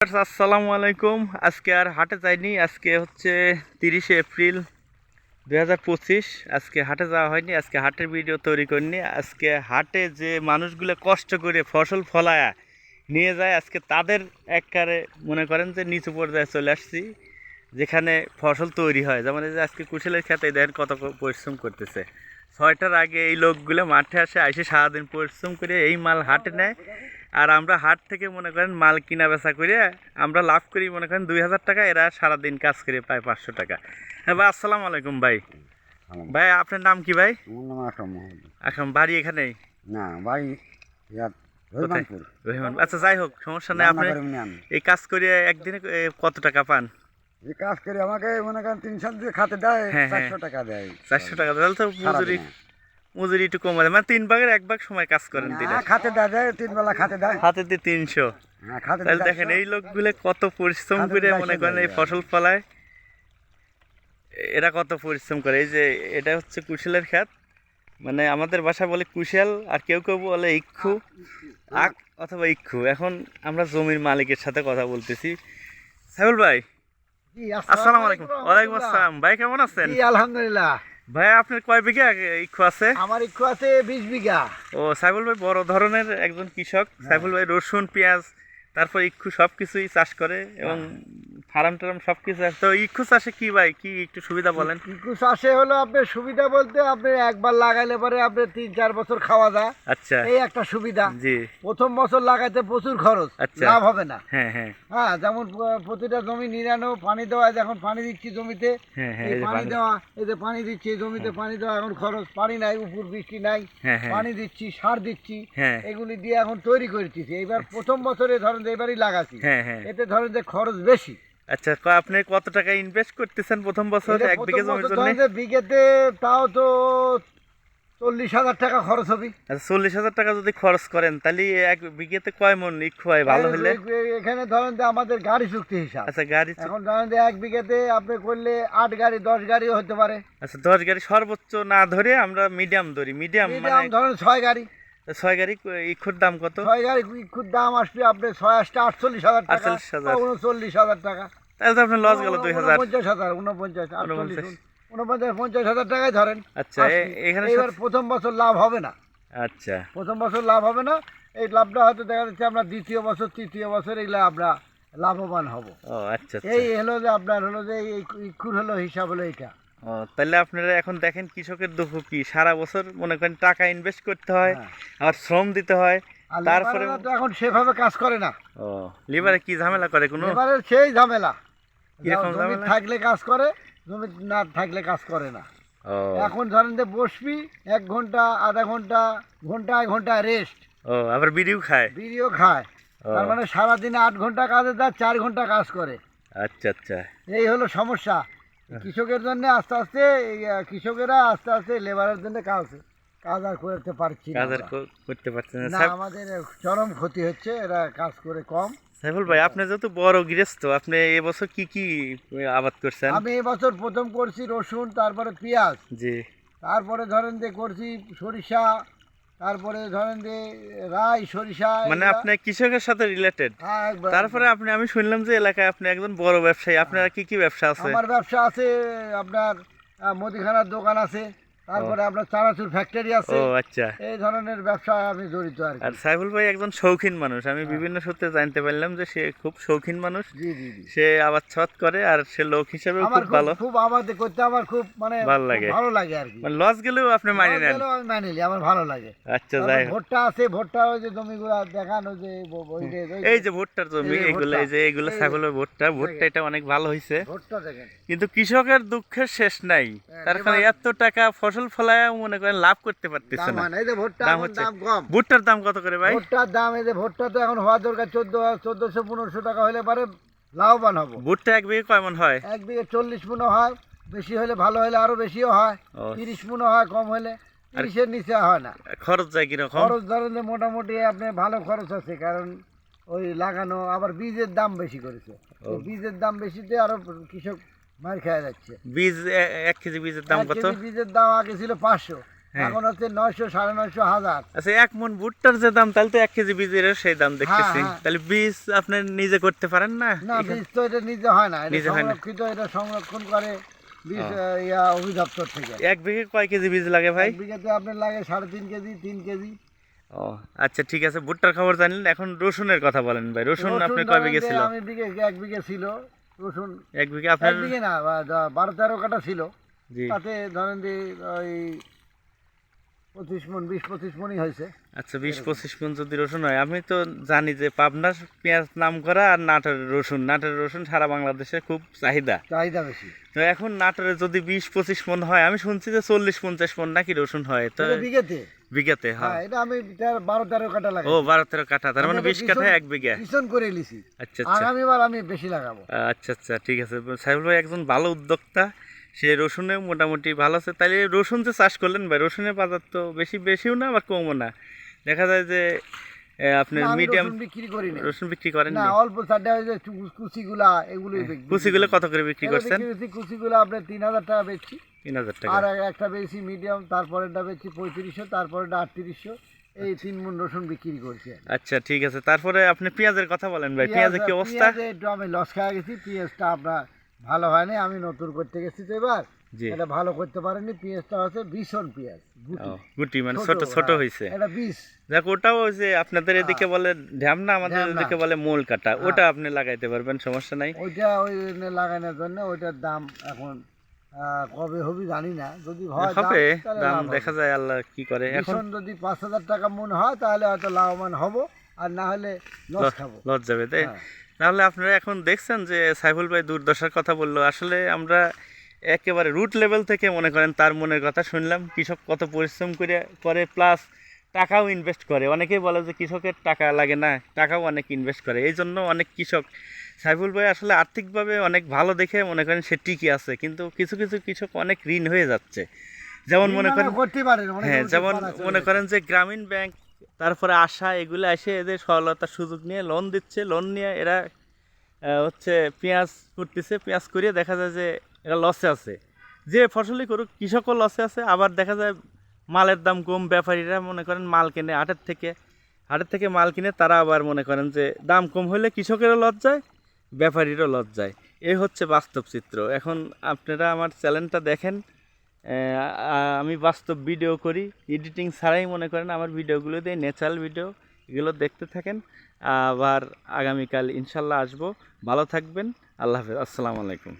আসসালামু আলাইকুম। আজকে আর হাটে যাইনি। আজকে হচ্ছে তিরিশে এপ্রিল দুই হাজার পঁচিশ। আজকে হাটে যাওয়া হয়নি। আজকে হাটের ভিডিও তৈরি করিনি। আজকে হাটে যে মানুষগুলো কষ্ট করে ফসল ফলায়া নিয়ে যায়, আজকে তাদের একবারে মনে করেন যে নিচু পর্যায়ে চলে আসছি, যেখানে ফসল তৈরি হয়। যেমন যে আজকে কুশলের খেতে দেখেন কত পরিশ্রম করতেছে। ছয়টার আগে এই লোকগুলো মাঠে আসে এসে সারাদিন পরিশ্রম করে এই মাল হাটে নেয়। আর আমরা হাট থেকে মনে করেন মাল কিনা বেচা করে আমরা লাভ করি মনে করেন দুই হাজার টাকা এরা সারাদিন কাজ করে পায় পাঁচশো টাকা। হ্যাঁ ভাই আসসালামু আলাইকুম ভাই। ভাই আপনার নাম কি ভাই? এখন বাড়ি এখানেই না রহিমান আচ্ছা যাই হোক সমস্যা নেই আপনি এই কাজ করে একদিনে কত টাকা পান? এই কাজ করে আমাকে মনে করেন তিনশো দিয়ে খাতে দেয় হ্যাঁ, হ্যাঁ। চারশো টাকা দেয়। চারশো টাকা তাহলে তো মজুরি। মজুরি একটু কম মানে তিন ভাগের এক ভাগ সময় কাজ করেন দিলে না, খাতে দেয় তিন বেলা খাতে দেয়। দিয়ে তিনশো। তাহলে দেখেন এই লোকগুলো কত পরিশ্রম করে মনে করেন এই ফসল ফলায়। এরা কত পরিশ্রম করে। এই যে এটা হচ্ছে কুশলের খ্যাত মানে আমাদের ভাষা বলে কুশাল আর কেউ কেউ বলে ইক্ষু। আক অথবা ইক্ষু। এখন আমরা জমির মালিকের সাথে কথা বলতেছি। ভাই আসসালামু আলাইকুম। ওয়ালাইকুম আসসালাম। ভাই কেমন আছেন? আলহামদুলিল্লাহ। ভাই আপনার কয় বিঘা ইক্ষু আছে? আমার ইক্ষু আছে বিশ বিঘা। ও সাইফুল ভাই বড় ধরনের একজন কৃষক। সাইফুল ভাই রসুন পেঁয়াজ তারপর ইক্ষু সব কিছুই চাষ করে এবং ফার্ম টার্ম সব কিছু। তো ইক্ষু চাষে কি ভাই? কি একটু সুবিধা বলেন? চাষে হলো আপনার সুবিধা বলতে আপনি একবার লাগাইলে পরে আপনি তিন চার বছর খাওয়া যায়। আচ্ছা। এই একটা সুবিধা। জি। প্রথম বছর লাগাইতে প্রচুর খরচ। আচ্ছা। লাভ হবে না। হ্যাঁ হ্যাঁ। হ্যাঁ যেমন প্রতিটা জমি নিরানো পানি দেওয়া এখন পানি দিচ্ছি জমিতে। হ্যাঁ হ্যাঁ পানি দেওয়া যে পানি দিচ্ছি জমিতে পানি দেওয়া এখন খরচ পানি নাই উপর বৃষ্টি নাই। হ্যাঁ হ্যাঁ। পানি দিচ্ছি সার দিচ্ছি। হ্যাঁ। এগুলি দিয়ে এখন তৈরি করতেছি। এইবার প্রথম বছরে ধরেন যে এবারই লাগাচ্ছি। হ্যাঁ হ্যাঁ। এতে ধরেন যে খরচ বেশি। আচ্ছা আপনি কত টাকা ইনভেস্ট করতেছেন প্রথম বছর? এক বিঘা জমির জন্য? বিঘেতে তাও তো চল্লিশ হাজার টাকা খরচ হবে। আচ্ছা চল্লিশ হাজার টাকা যদি খরচ করেন তাহলে এক বিঘেতে কয় মন ইক্ষু হয় ভালো হলে? এখানে ধরেন যে আমাদের গাড়ি চুক্তি হিসাব। আচ্ছা গাড়ি এখন ধরেন যে এক বিঘেতে আপনি করলে আট গাড়ি দশ গাড়িও হতে পারে। আচ্ছা দশ গাড়ি সর্বোচ্চ না ধরে আমরা মিডিয়াম ধরি। মিডিয়াম মানে ধরেন ছয় গাড়ি। ছয় গাড়ি ইক্ষুর দাম কত? ছয় গাড়ি ইকুর দাম আসবে আপনি ছয় আসতে আটচল্লিশ হাজার টাকা 48,000 বা উনচল্লিশ হাজার টাকা। তাহলে তো আপনার লস গেল দুই হাজার। উনপঞ্চাশ হাজার উনপঞ্চাশ উনপঞ্চাশ। উনপঞ্চাশ পঞ্চাশ হাজার টাকাই ধরেন। আচ্ছা এখানে এবার প্রথম বছর লাভ হবে না। আচ্ছা। প্রথম বছর লাভ হবে না। এই লাভটা হয়তো দেখা যাচ্ছে আমরা দ্বিতীয় বছর তৃতীয় বছর এগুলো আমরা লাভবান হব। ও আচ্ছা আচ্ছা। এই হলো যে আপনার হলো যে এই হলো হিসাব হলো এটা ও তাহলে আপনারা এখন দেখেন কৃষকের দুঃখ কি? সারা বছর মনে করেন টাকা ইনভেস্ট করতে হয় হ্যাঁ। আবার শ্রম দিতে হয় আর তারপরে এখন সেভাবে কাজ করে না। ও লিভারে কি ঝামেলা করে কোনো? সেই ঝামেলা। কীরকম জমি থাকলে কাজ করে জমি না থাকলে কাজ করে না। এখন ধরেন যে বসবি এক ঘণ্টা আধা ঘণ্টা ঘন্টায় ঘণ্টা রেস্ট ও আবার বিড়িও খায়? বিড়িও খায়। তার মানে সারাদিনে আট ঘণ্টা কাজে তার চার ঘণ্টা কাজ করে। আচ্ছা আচ্ছা। এই হলো সমস্যা। কৃষকের জন্য আস্তে আস্তে কৃষকেরা আস্তে আস্তে লেবারের জন্য কাজ কাজ আর করতে পারছি কাজ আর করতে পারছেন না। না আমাদের চরম ক্ষতি হচ্ছে এরা কাজ করে কম। সাইফুল ভাই আপনি যেহেতু বড় গৃহস্থ আপনি এবছর কি কি আবাদ করছেন? আমি এবছর প্রথম করছি রসুন তারপরে পেঁয়াজ। জি। তারপরে ধরেন যে করছি সরিষা তারপরে ধরেন যে রাই সরিষা মানে। আপনি কৃষকের সাথে রিলেটেড হ্যাঁ, তারপরে আপনি আমি শুনলাম যে এলাকায় আপনি একজন বড় ব্যবসায়ী আপনার কি কি ব্যবসা আছে? আমার ব্যবসা আছে আপনার মুদিখানার দোকান আছে। তারপরে আপনার চানাচুর ফ্যাক্টরি আছে। ও আচ্ছা। এই ধরনের ব্যবসায় আমি জড়িত আর আর সাইফুল ভাই একজন শৌখিন মানুষ। আমি হ্যাঁ। বিভিন্ন সূত্রে জানতে পারলাম যে সে খুব শৌখিন মানুষ। জি জি জি। সে আবাদ করে আর সে লোক হিসেবে আমার খুব ভালো। খুব আমাদের করতে আমার খুব মানে ভালো লাগে। ভালো লাগে আর কি। মানে লস গেলেও আপনি মানি নেন। আমি মানি আমার ভালো লাগে। আচ্ছা যাই। ভুট্টা আছে ভুট্টা ওই যে জমিগুলা দেখানো যে এই যে ভুট্টার জমি এগুলো এই যে এগুলো এই- ছাগলের ভুট্টা। ভুট্টা এটা অনেক ভালো ভুট্টা দেখেন। কিন্তু কৃষকের দুঃখের শেষ নাই। হ্যাঁ, তার কারণে এত টাকা ফসল ফলায় মনে করেন লাভ করতে পারতেছে না। হয় না, এই যে ভুট্টা দাম কম। ভুট্টার দাম কত করে ভাই? ভুট্টার দাম এই যে ভুট্টা তো এখন হওয়া দরকার চোদ্দ চোদ্দশো পনেরোশো টাকা হলে পারে লাভবান হব। ভুট্টা এক বিঘে কয় মন হয়? এক বিঘে চল্লিশ মনে হয় বেশি হলে ভালো হলে আরও বেশিও হয় ও, তিরিশ মনে হয় কম হলে তিরিশের নিচে হয় না। খরচ যায় কীরকম? খরচ ধরেন যে মোটামুটি আপনি ভালো খরচ আছে কারণ ওই লাগানো আবার বীজের দাম বেশি করেছে। বীজের দাম বেশিতে আরও কৃষক মার খেয়ে যাচ্ছে। বীজ এক কেজি বীজের দাম কত? বীজের দাম আগে ছিল পাঁচশো হ্যাঁ। এখন হচ্ছে নয়শো সাড়ে নয়শো হাজার। আচ্ছা এক মন ভুট্টার যে দাম তাহলে তো এক কেজি বীজের সেই দাম দেখতেছি। হ্যাঁ। তাহলে বীজ আপনি নিজে করতে পারেন না? না বীজ তো এটা নিজে হয় না নিজে হয় না। এটা সংরক্ষণ করে বীজ ইয়া অভিদপ্তর থেকে। এক বিঘে কয় কেজি বীজ লাগে ভাই? এক বিঘাতে আপনার লাগে সাড়ে তিন কেজি তিন কেজি। ও আচ্ছা ঠিক আছে ভুট্টার খবর জানলেন। এখন রসুনের কথা বলেন ভাই। রসুন রসুন আপনি কয় বিঘে ছিল? আমি বিঘে এক বিঘে ছিল। রসুন এক বিঘা আপনার বিঘে না বারো তেরো কাটা ছিল তাতে ধরেন যে ওই পঁচিশ মন বিশ পঁচিশ মনই হয়েছে। আচ্ছা বিশ পঁচিশ মন যদি রসুন হয় আমি তো জানি যে পাবনার পেঁয়াজ নাম করা আর নাটোরের রসুন। নাটোরের রসুন সারা বাংলাদেশে খুব চাহিদা। চাহিদা বেশি। এখন নাটোরে যদি বিশ পঁচিশ মন হয় আমি শুনছি যে চল্লিশ পঞ্চাশ মন নাকি রসুন হয়। তো বিঘেতে? বিঘাতে হ্যাঁ। এটা আমি বারো তেরো কাটা লাগে ও বারো তেরো তার মানে বিশ কাঠা এক বিঘা। ভীষণ করে লিছি আচ্ছা আচ্ছা। আগামীবার আমি বেশি লাগাবো। আচ্ছা আচ্ছা ঠিক আছে। ভাই একজন ভালো উদ্যোক্তা সে রসুনে মোটামুটি ভালো আছে। তাহলে রসুন যে চাষ করলেন ভাই রসুনের বাজার তো বেশি বেশিও না আবার কমও না। দেখা যায় যে আপনার মিডিয়াম বিক্রি করি না রসুন বিক্রি করেন না অল্প চারটা ওই যে কুচিগুলা এগুলোই বিক্রি- কুচিগুলো কত করে বিক্রি এগুলো করছেন? কুচিগুলা আপনার তিন হাজার টাকা বেচছি। তিন হাজার টাকা। আর একটা বেশি মিডিয়াম তারপরেটা বেচছি পঁয়ত্রিশশো তারপরেটা আটত্রিশশো। এই তিন মন রসুন বিক্রি করছি আচ্ছা ঠিক আছে। তারপরে আপনি পেঁয়াজের কথা বলেন ভাই। পেঁয়াজের কি অবস্থা? একটু আমি লস খেয়ে গেছি। পেঁয়াজটা আপনার ভালো হয়নি আমি নতুন করতে গেছি তো এবার। এটা ভালো করতে পারেনি পেঁয়াজটা হচ্ছে ভীষণ পেঁয়াজ গুটি। মানে ছোট ছোট হ্যাঁ, হয়েছে এটা বিষ। দেখ ওটাও যে আপনাদের এদিকে বলে ঢ্যামনা আমাদের এদিকে বলে মোল কাটা। ওটা আপনি লাগাইতে পারবেন সমস্যা নাই। ওইটা ওই লাগানোর জন্য ওইটার দাম এখন কবে হবে জানি না। যদি হয় হবে দাম দেখা যায় আল্লাহ কি করে। এখন যদি পাঁচ হাজার টাকা মন হয় তাহলে হয়তো লাভবান হব আর না হলে লস খাব। লজ যাবে তাই? হ্যাঁ। তাহলে আপনারা এখন দেখছেন যে সাইফুল ভাই দুর্দশার কথা বলল। আসলে আমরা একেবারে রুট লেভেল থেকে মনে করেন তার মনের কথা শুনলাম, কৃষক কত পরিশ্রম করে করে প্লাস টাকাও ইনভেস্ট করে। অনেকেই বলে যে কৃষকের টাকা লাগে না, টাকাও অনেক ইনভেস্ট করে। এই জন্য অনেক কৃষক, সাইফুল ভাই আসলে আর্থিকভাবে অনেক ভালো দেখে মনে করেন সে টিকে আছে, কিন্তু কিছু কিছু কৃষক অনেক ঋণ হয়ে যাচ্ছে। যেমন মনে করেন হ্যাঁ যেমন মনে করেন যে গ্রামীণ ব্যাংক, তারপরে আশা, এগুলো এসে এদের সরলতার সুযোগ নিয়ে লোন দিচ্ছে। লোন নিয়ে এরা হচ্ছে পেঁয়াজ করতেছে পেঁয়াজ করিয়ে দেখা যায় যে এরা লসে আছে। যে ফসলই করুক, কৃষকও লসে আছে, আবার দেখা যায় মালের দাম কম, ব্যাপারীরা মনে করেন মাল কেনে হাটের থেকে হাটের থেকে মাল কিনে তারা আবার মনে করেন যে দাম কম হলে কৃষকেরও লস যায়, ব্যাপারীরও লস যায়। এই হচ্ছে বাস্তব চিত্র। এখন আপনারা আমার চ্যানেলটা দেখেন আমি বাস্তব ভিডিও করি, এডিটিং ছাড়াই মনে করেন আমার ভিডিওগুলো দিয়ে ন্যাচারাল ভিডিও এগুলো দেখতে থাকেন। আবার আগামীকাল ইনশাল্লাহ আসব। ভালো থাকবেন, আল্লাহ হাফেজ, আসসালামু আলাইকুম।